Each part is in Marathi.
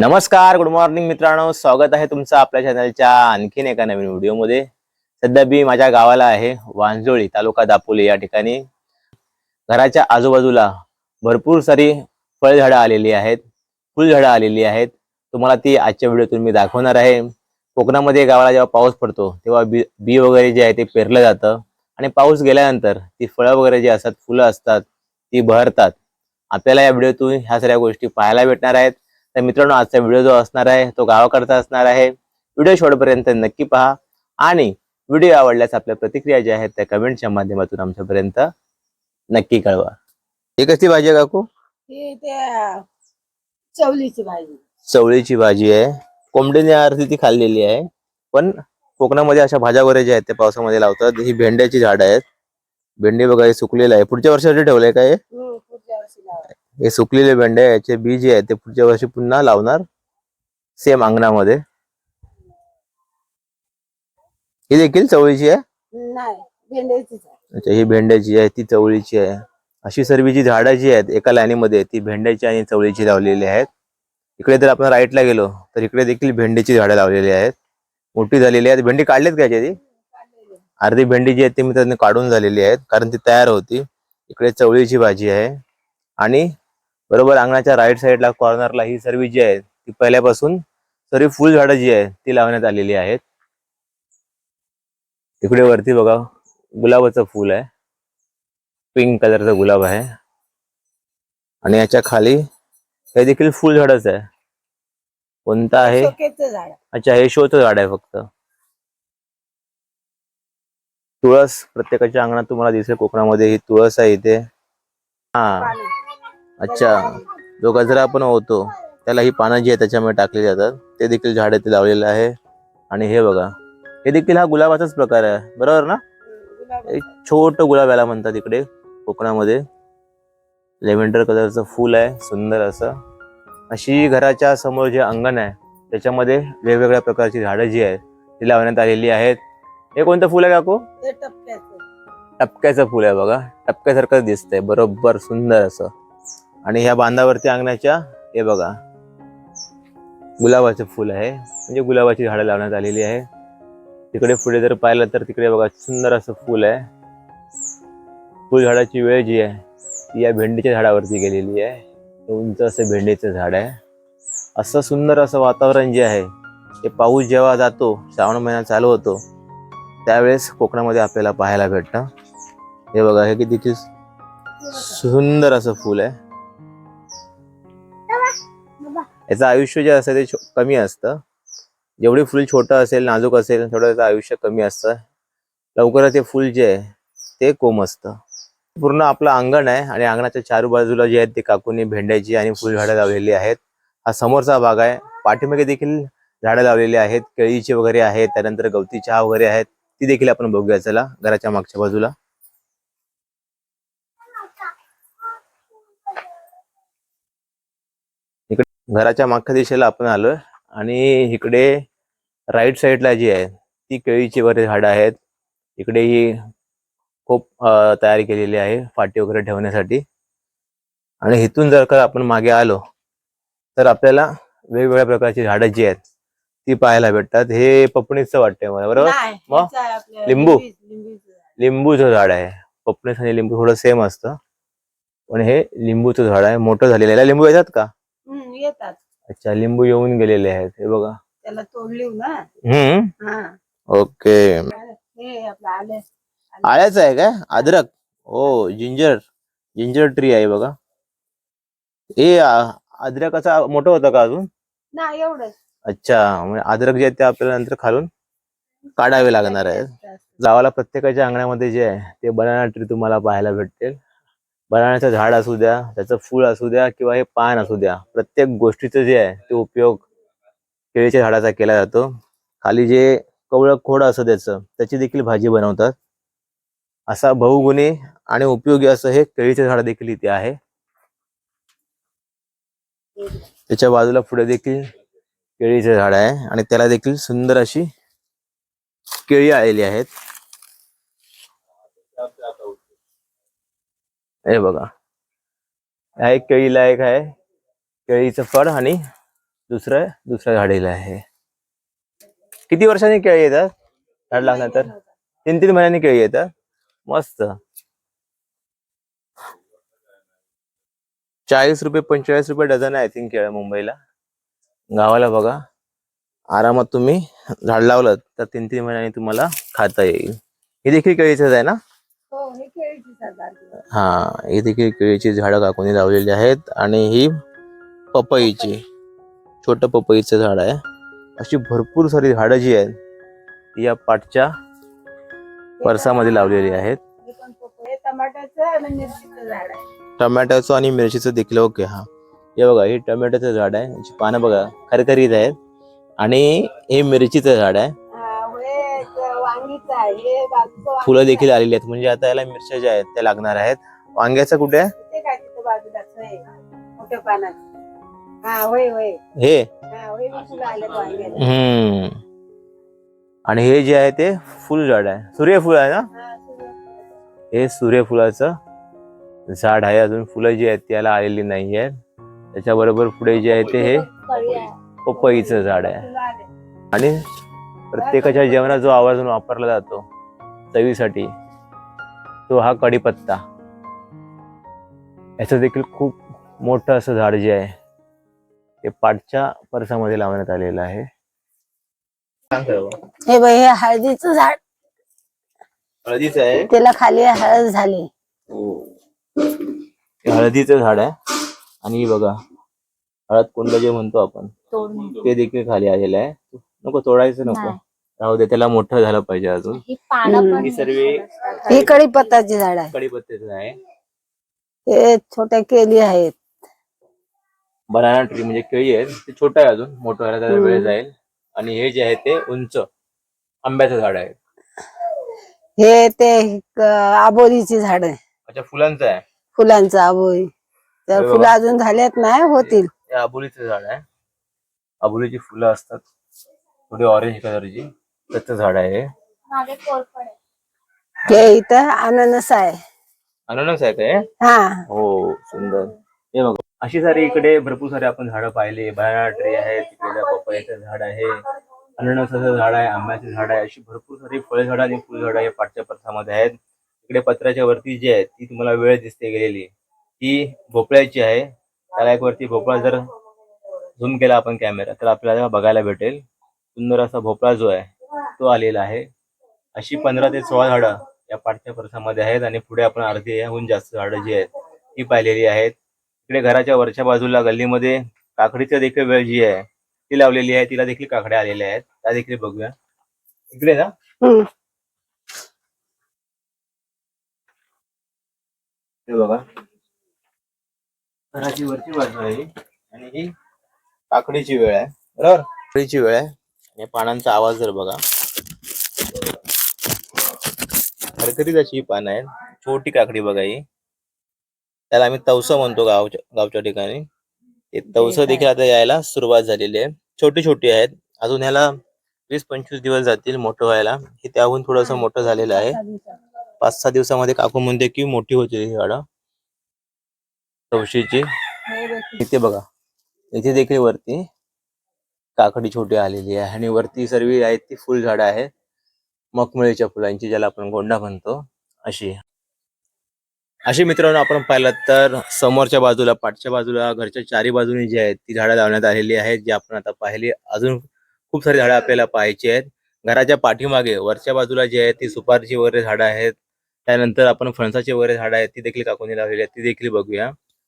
नमस्कार गुड मॉर्निंग मित्रांनो. स्वागत आहे तुमचं आपल्या चॅनलच्या आणखीन एका नवीन व्हिडिओमध्ये सध्या मी माझ्या गावाला आहे वांजोळी तालुका दापोली या ठिकाणी. घराच्या आजूबाजूला भरपूर सारी फळझाडं आलेली आहेत फुलझाडं आलेली आहेत. तुम्हाला ती आजच्या व्हिडिओतून मी दाखवणार आहे. कोकणामध्ये गावाला जेव्हा पाऊस पडतो तेव्हा बी बी वगैरे जे आहे ते पेरलं जातं. आणि पाऊस गेल्यानंतर ती फळं वगैरे जी असतात फुलं असतात ती बहरतात. आपल्याला या व्हिडिओतून ह्या सगळ्या गोष्टी पाहायला भेटणार आहेत. तर मित्रांनो आजचा व्हिडिओ जो असणार आहे तो गावाकडचा असणार आहे. व्हिडिओ शेवटपर्यंत नक्की पहा. आणि व्हिडिओ आवडल्यास आपल्या प्रतिक्रिया ज्या आहेत त्या कमेंटच्या माध्यमातून आमच्यापर्यंत नक्की कळवा. ही कशी भाजी आहे काकू? हे त्या चवलीची भाजी. चवळीची भाजी आहे. कोंबडीने अर्धी ती खाल्लेली आहे. पण कोकणामध्ये अशा भाज्या वगैरे ज्या आहेत त्या पावसामध्ये लावतात. ही भेंड्याची झाड आहेत. भेंडी बघा हे सुकलेलं आहे. पुढच्या वर्षासाठी ठेवलंय का हे? हम्म, पुढच्या वर्षी लावायची. हे सुकलेले भेंडे याचे बी जे आहेत ते पुढच्या वर्षी पुन्हा लावणार. सेम अंगणामध्ये. ही देखील चवळीची आहे? आहे. अच्छा ही भेंड्याची आहे ती चवळीची आहे. अशी सर्व जी झाडं जी आहेत एका लाईनीमध्ये ती भेंड्याची आणि चवळीची लावलेली आहेत. इकडे जर आपण राईटला गेलो तर इकडे देखील भेंडीची झाडं लावलेली आहेत. मोठी झालेली आहेत. भेंडी काढलीत का याची काढलेली. अर्धी भेंडी जी आहे ती मी त्यांनी काढून झालेली आहेत कारण ती तयार होती. इकडे चवळीची भाजी आहे. आणि बरोबर अंगणाच्या राईट साईडला कॉर्नरला ही सर्व जी आहे ती पहिल्यापासून सर्व फुल झाडं जी आहेत ती लावण्यात आलेली आहेत. इकडे वरती बघा गुलाबाचं फुल आहे. पिंक कलरचा गुलाब आहे. आणि याच्या खाली हे देखील फुल झाडच आहे. कोणतं आहे? अच्छा हे शोचं झाड आहे फक्त. तुळस प्रत्येकाच्या अंगणात तुम्हाला दिसेल कोकणामध्ये ही तुळस आहे इथे. हा. अच्छा. जो गजरा आपण होतो त्याला ही पानं जी आहे त्याच्यामध्ये टाकली जातात. ते देखील झाड ते लावलेलं आहे. आणि हे बघा हे देखील हा गुलाबाचाच प्रकार आहे. बरोबर ना? एक छोट गुलाब याला म्हणतात इकडे कोकणामध्ये. लेव्हेंडर कलरचं फुल आहे सुंदर असं. अशी घराच्या समोर जे अंगण आहे त्याच्यामध्ये वेगवेगळ्या प्रकारची झाडं जी आहेत ती लावण्यात आलेली आहेत. हे कोणतं फुल आहे काकू? टपक्याचं फुल आहे बघा. टपक्यासारखं दिसतंय बरोबर सुंदर असं. आणि ह्या बांधावरती अंगणाच्या हे बघा. गुलाबाचं फुल आहे. म्हणजे गुलाबाची झाडं लावण्यात आलेली आहे. तिकडे पुढे जर पाहिलं तर तिकडे बघा सुंदर असं फुल आहे. फुलझाडाची वेळ जी आहे ती या भेंडीच्या झाडावरती गेलेली आहे. उंच असं भेंडीचं झाड आहे. असं सुंदर असं वातावरण जे आहे ते पाऊस जेव्हा जातो श्रावण महिना चालू होतो त्यावेळेस कोकणामध्ये आपल्याला पाहायला भेटतं. हे बघा हे किती सुंदर असं फुल आहे. याचं आयुष्य जे असतं ते कमी असतं. जेवढे फुल छोटं असेल नाजूक असेल तेवढं त्याचं आयुष्य कमी असतं. लवकरच ते फुल जे आहे ते कोम असतं. पूर्ण आपलं अंगण आहे आणि अंगणाच्या चारू बाजूला जे आहेत ते काकूनी भेंड्याची आणि फुलझाडं लावलेली आहेत. हा समोरचा भाग आहे. पाठीमागे देखील झाडं लावलेली आहेत. केळीची वगैरे आहेत. त्यानंतर गवती चहा वगैरे आहेत. ती देखील आपण बघूया. चला घराच्या मागच्या बाजूला इकडे घराच्या मागच्या दिशेला आपण आलोय. आणि इकडे राईट साईडला जी आहे ती केळीची वगैरे झाडं आहेत. इकडे ही खूप तयारी केलेली आहे फाटी वगैरे ठेवण्यासाठी. आणि इथून जर का आपण मागे आलो तर आपल्याला वेगवेगळ्या प्रकारची झाडं जी आहेत ती पाहायला भेटतात. हे पपणीचं वाटतंय मला बरोबर? मग? लिंबू? लिंबीच- झाड. आहे. पपणीस आणि लिंबू थोडं सेम असतं. पण हे लिंबूचं झाड आहे. मोठं झालेलं आहे. लिंबू येतात का? हम्म, येतात. अच्छा लिंबू येऊन गेलेले आहेत हे बघा. त्याला तोडली ना? हम्म? हा. ओके. हे आपलं आले. आळ्याचं आहे काय अद्रक. हो जिंजर. जिंजर ट्री आहे बघा. हे आ- अद्रकाचा मोठं होतं का अजून? एवढंच. अच्छा म्हणजे अद्रक जे आहे ते आपल्याला नंतर खालून काढावे लागणार आहेत. गावाला प्रत्येकाच्या अंगणामध्ये जे आहे ते बनाना ट्री तुम्हाला पाहायला भेटेल बनाण्याचं झाड असू द्या त्याचं फूल असू द्या किंवा हे पान असू द्या प्रत्येक गोष्टीचं जे आहे ते उपयोग केळीच्या झाडाचा केला जातो. खाली जे कवळं खोड असं त्याचं त्याची देखील भाजी बनवतात. असा बहुगुणी आणि उपयोगी असं हे केळीचे झाड देखील इथे आहे. त्याच्या बाजूला पुढे देखील केळीचे झाड आहे आणि त्याला देखील सुंदर अशी केळी आलेली आहेत. हे बघा. हा एक केळीला एक आहे. केळीचं फळ आणि दुसरं दुसऱ्या झाडीला आहे. किती वर्षांनी केळी येतात? झाड लागल्यानंतर? तीन तीन महिन्यांनी केळी येतात? मस्त. चाळीस रुपये पंचेचाळीस रुपये डझन आहे आय थिंक केळं मुंबईला. गावाला बघा. आरामात तुम्ही झाड लावलं तर तीन तीन महिन्यांनी तुम्हाला खाता येईल. हे देखील केळीचंच आहे ना? हा ही देखील केळीची झाडं काकूने लावलेली आहेत आणि ही पपईची छोट पपईचं झाड आहे. अशी भरपूर सारी झाडं जी आहेत ती या पाटच्या परसामध्ये लावलेली आहेत. टमॅटोचं आणि मिरचीचं टोमॅटोचं आणि देखील ओके हा. हे बघा हे टमॅटोचं झाड आहे. याची पानं बघा खरखरीत आहेत. आणि हे मिरचीचं झाड आहे. फुलं देखील आलेली आहेत. म्हणजे आता याला मिरच्या ज्या आहेत त्या लागणार आहेत. वांग्याचं कुठे हा हे? हा हम्म. आणि हे जे आहे ते फुल झाड आहे. सूर्यफूल आहे ना? हा सूर्यफूल. सूर्यफुलाचं झाड आहे. अजून फुलं जी आहेत त्याला आलेली नाही आहेत. त्याच्याबरोबर पुढे जे आहे ते हे. पपईचं झाड आहे. आणि प्रत्येकाच्या जेवणात जो आवर्जून वापरला जातो चवीसाठी तो हा कढीपत्ता याचं देखील खूप मोठं असं झाड जे आहे ते पाटच्या परसामध्ये लावण्यात आलेलं आहे. हे बाई हे हळदीचं झाड. हळदीचं आहे? त्याला खाली हळद झाली. हे. हळदीचं झाड आहे. आणि हे बघा हळद कुंड जे म्हणतो आपण ते देखील खाली आलेलं आहे. नको तोडायचं नको. राहू दे त्याला मोठं झालं पाहिजे अजून. ही पानं पण ही सर्व ही कढीपत्ताची झाड आहे. कढीपत्त्याचं आहे. हे छोट्या केली आहेत. बनाना ट्री म्हणजे केळी आहे. ते छोटं आहे अजून. मोठं व्हायला त्याला वेळ जाईल. आणि हे जे आहे ते उंच. आंब्याचं झाड आहे. हे ते क- आबोलीची झाड आहे. अच्छा फुलांचं आहे. फुलांचं आबोली. तर अरे फुलं. अजून झालेत नाही होतील. हे आबोलीचं झाड आहे. आबोलीची फुलं असतात. थोडी ऑरेंज कलरची त्याचं झाड आहे. हे. मागे कोरफड आहे. हे इथं अननस आहे. अननस आहे काय हा. हो सुंदर. हे बघा. अशी सारी इकडे भरपूर सारे आपण झाडं पाहिले. बनाना ट्री आहे तिकडे पपईचं झाड आहे. अननसाचं झाड आहे आंब्याचं झाड आहे. अशी भरपूर सारी फळझाडं आणि फुलझाडं या पाठच्या पथामध्ये आहेत. इकडे पत्राच्या वरती जी आहे ती तुम्हाला वेळ दिसते गेलेली. ती भोपळ्याची आहे. त्याला एक वरती भोपळा जर झूम केला आपण कॅमेरा तर आपल्याला बघायला भेटेल. सुंदर असा भोपळा जो आहे तो आलेला आहे. अशी पंधरा ते सोळा झाडं या पाठच्या परसामध्ये आहेत आणि पुढे आपण अर्धी याहून जास्त झाडं जी आहेत ती पाहिलेली आहेत. इकडे घराच्या वरच्या बाजूला गल्लीमध्ये काकडीचं देखील वेळ जी आहे ती लावलेली आहे. तिला देखील काकड्या आलेल्या आहेत. त्या देखील बघूया. इकडे ना. हे बघा. घराची वरची बाजू आहे. आणि ही काकडीची वेळ आहे. बरोबर? काकडीची वेळ आहे. आणि पानांचा आवाज जर बघा. खरखरीत अशी ही पानं आहेत. छोटी काकडी बघा ही. त्याला आम्ही तवसं म्हणतो गावच्या गावच्या ठिकाणी. ते तवसं देखील आता यायला सुरुवात झालेली आहे. छोटी छोटी आहेत. अजून ह्याला वीस पंचवीस दिवस जातील मोठं व्हायला. हे त्याहून थोडंसं मोठं झालेलं आहे. पाच सहा दिवसामध्ये काकू म्हणते की मोठी होते ही झाडं. तवशीची. इथे बघा. इथे देखील वरती. काकडी छोटी आलेली आहे आणि वरती सर्व आहेत ती फुलझाडं आहेत. मखमळीच्या फुलांची ज्याला आपण गोंडा म्हणतो. अशी. अशी मित्रांनो आपण पाहिलं तर समोरच्या बाजूला पाठच्या बाजूला घरच्या चारी बाजूनी जी आहेत ती झाडं लावण्यात आलेली आहेत जी आपण आता पाहिली. अजून खूप सारी झाडं आपल्याला पाहायची आहेत. घराच्या पाठीमागे वरच्या बाजूला जी आहेत ती सुपारीची वगैरे झाडं आहेत. त्यानंतर आपण फणसाची वगैरे झाडं आहेत ती देखील काकूनी लावलेली आहेत ती देखील बघूया.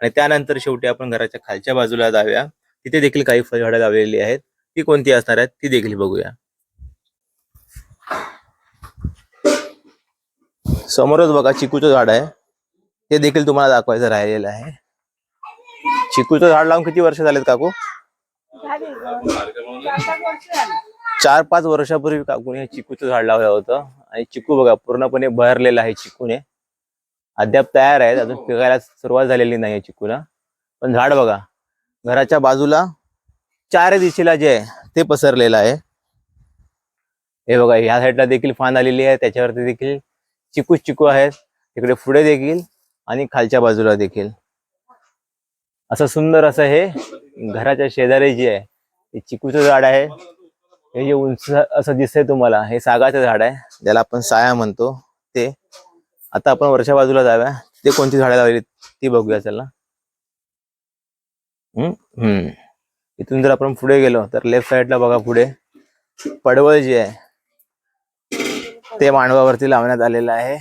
आणि त्यानंतर शेवटी आपण घराच्या खालच्या बाजूला जाऊया. तिथे देखील काही फळझाडं लावलेली आहेत. ती कोणती असणार आहेत ती देखील बघूया. समोरच बघा चिकूचं झाड आहे. ते देखील तुम्हाला दाखवायचं राहिलेलं आहे. चिकूचं झाड लावून किती वर्ष झालेत काकू? चार पाच वर्षापूर्वी काकूने हे चिकूचं झाड लावलं होतं. आणि चिकू बघा पूर्णपणे बहरलेलं आहे चिकूने. अद्याप तयार आहेत अजून पिकायला सुरुवात झालेली नाही आहे चिकूला. पण झाड बघा घराच्या बाजूला चार दिशेला जे आहे ते पसरलेलं आहे. हे बघा ह्या साईडला देखील फांद आलेली आहे. त्याच्यावरती देखील चिकूच चिकू आहेत. तिकडे पुढे देखील आणि खालच्या बाजूला देखील. असं सुंदर असं हे घराच्या शेजारी जे आहे हे चिकूचं झाड आहे. हे जे उंच असं दिसतंय तुम्हाला हे सागाचं झाड आहे. ज्याला आपण साया म्हणतो ते. आता आपण वरच्या बाजूला जाव्या ते कोणती झाडं लावली ती बघूया चला. हम्म हम्म. इथून जर आपण पुढे गेलो तर लेफ्ट साईडला बघा पुढे. पडवळ जे आहे ते मांडवावरती लावण्यात आलेलं आहे.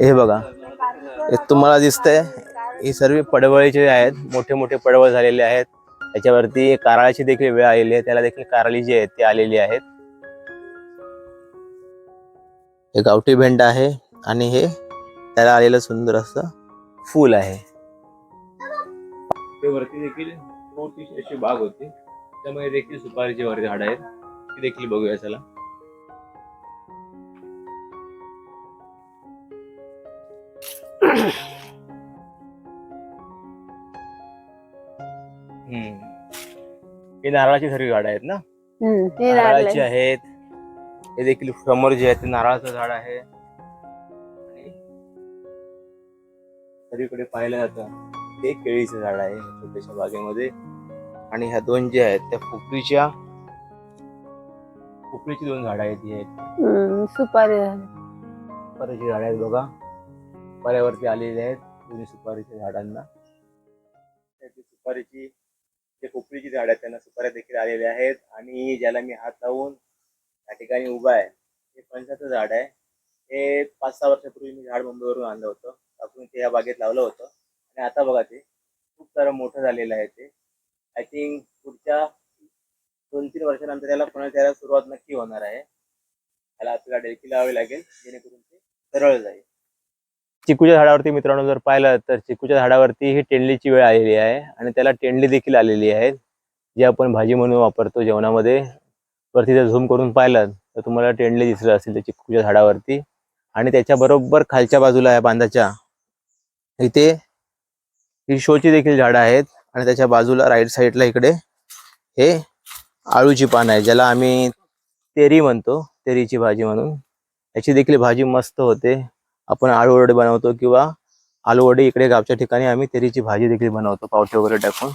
हे बघा तुम्हाला दिसतंय. ही सर्व पडवळीचे आहेत मोठे मोठे पडवळ झालेले आहेत. त्याच्यावरती कारळाची देखील वेळ आलेली आहे. त्याला देखील कारळी जी आहे ती आलेली आहेत. हे गावठी भेंड आहे आणि हे त्याला आलेलं सुंदर असं फूल आहे. ते वरती देखील मोठी अशी बाग होती. त्यामुळे देखील सुपारीची वरती झाड आहेत. ती देखील बघूया चला. हे नारळाची सर्व झाडं आहेत ना? हे नारळाची. आहेत. हे देखील समोर जे आहे ते नारळाचं झाड आहे. सगळीकडे पाहिलं जातं ते केळीचं झाड आहे छोट्याशा बागेमध्ये. आणि ह्या दोन जे आहेत त्या फुकरीच्या फुकरीची दोन झाड आहेत ही आहेत. सुपारी झाली. सुपारीची झाड आहेत बघा. पाऱ्यावरती आलेली आहेत दोन्ही सुपारीच्या झाडांना. त्या ती सुपारीची जे कोपरीची झाड आहेत त्यांना सुपाऱ्या देखील आलेल्या आहेत. आणि ज्याला मी हात लावून या ठिकाणी उभा आहे. हे फणसाचं झाड आहे. हे पाच सहा वर्षापूर्वी मी झाड मुंबईवरून आणलं होतं. टाकून ते या बागेत लावलं होतं. आणि आता बघा ते खूप सारं मोठं झालेलं आहे ते. आय थिंक पुढच्या दोन तीन वर्षानंतर याला पुन्हा सुरुवात नक्की होणार आहे. त्याला आपल्याला डेलकी लावावी लागेल जेणेकरून ते सरळ जाईल. चिकूच्या झाडावरती मित्रांनो जर पाहिलं तर चिकूच्या झाडावरती ही टेंडलीची वेळ आलेली आहे. आणि त्याला टेंडली देखील आलेली आहे जे आपण भाजी म्हणून वापरतो जेवणामध्ये. वरती जर झूम करून पाहिलं तर तुम्हाला टेंडली दिसलं असेल त्या चिकूच्या झाडावरती. आणि त्याच्या बरोबर खालच्या बाजूला आहे बांधाच्या इथे ही शोची देखील झाडं आहेत. आणि त्याच्या बाजूला राईट साईडला इकडे हे आळूची पान आहे ज्याला आम्ही तेरी म्हणतो तेरीची भाजी म्हणून. याची देखील भाजी मस्त होते. आपण आळूवडे बनवतो किंवा आलूवडे इकडे गावच्या ठिकाणी आम्ही तेरीची भाजी देखील बनवतो पावटे वगैरे टाकून.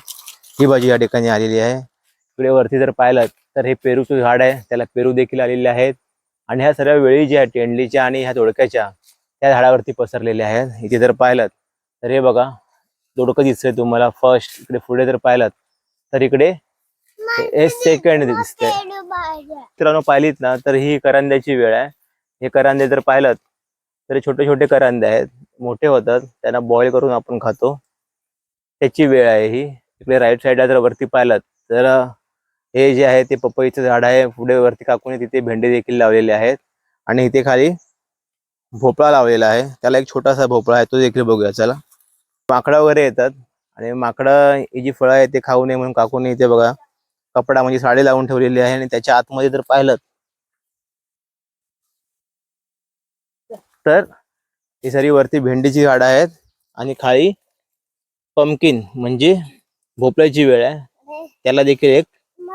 ही भाजी या ठिकाणी आलेली आहे. इकडे वरती जर पाहिलं तर हे पेरूचं झाड आहे त्याला पेरू देखील आलेले आहेत. आणि ह्या सर्व वेळी ज्या टेंडलीच्या आणि ह्या दोडक्याच्या त्या झाडावरती पसरलेल्या आहेत. इथे जर पाहिलं तर हे बघा दोडकं दिसतंय तुम्हाला. फर्स्ट इकडे पुढे जर पाहिलं तर इकडे हे सेकंड दिसतंय. मित्रांनो पाहिलीत ना तर ही करंद्याची वेळ आहे. हे करंदे जर पाहिलं तर छोटे छोटे करंदे आहेत. मोठे होतात. त्यांना बॉईल करून आपण खातो. त्याची वेळ आहे ही. इकडे राईट साईडला जर वरती पाहिलं तर हे जे आहे ते पपईचं झाड आहे. पुढे वरती काकूने तिथे भेंडे देखील लावलेले आहेत. आणि इथे खाली भोपळा लावलेला आहे. त्याला एक छोटासा भोपळा आहे. तो देखील बघूया. चला. माकडं वगैरे येतात. आणि माकडं ही जी फळं आहेत ते खाऊ नये म्हणून काकूने इथे बघा कपडा म्हणजे साडी लावून ठेवलेली आहे. आणि त्याच्या आतमध्ये जर पाहिलं तर ही सारी वरती भेंडीची झाडं आहेत. आणि खाली पंपकिन म्हणजे भोपळ्याची वेळ आहे. त्याला देखील एक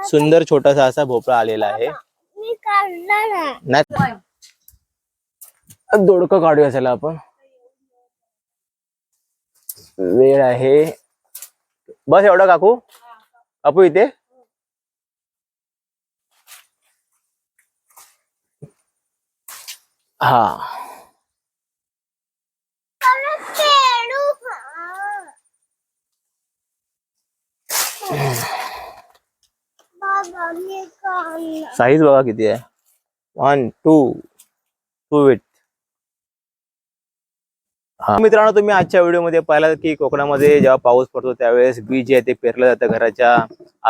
सुंदर छोटासा असा भोपळा आलेला आहे. नाही. दोडकं काढूया चला आपण. वेळ आहे. बस एवढा काकू? काकू इथे? हा. साईज बघा किती आहे. वन टू टू विथ हा. मित्रांनो तुम्ही आजच्या व्हिडिओमध्ये पाहिलं की कोकणामध्ये जेव्हा पाऊस पडतो त्यावेळेस बी जे आहे ते पेरलं जातं घराच्या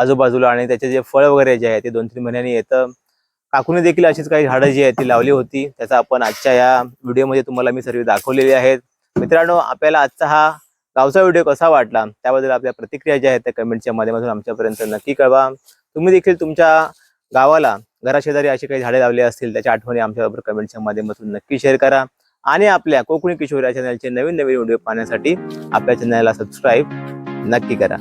आजूबाजूला आणि त्याचे जे फळ वगैरे जे आहे ते दोन तीन महिन्यांनी येतं. काकूने देखील अशीच काही झाडं जी आहेत ती लावली होती. त्याचा आपण आजच्या या व्हिडिओमध्ये तुम्हाला मी सर्व दाखवलेली आहेत. मित्रांनो आपल्याला आजचा हा गावचा व्हिडिओ कसा वाटला त्याबद्दल आपल्या प्रतिक्रिया ज्या आहेत त्या कमेंटच्या माध्यमातून आमच्यापर्यंत नक्की कळवा. तुम्ही देखील तुमच्या गावाला घराशेजारी अशी काही झाडे लावली असतील त्याच्या आठवणी आमच्याबरोबर कमेंटच्या माध्यमातून नक्की शेअर करा. आणि आपल्या कोकणी किशोर या चॅनलचे नवीन नवीन व्हिडिओ पाहण्यासाठी आपल्या चॅनलला सबस्क्राईब नक्की करा.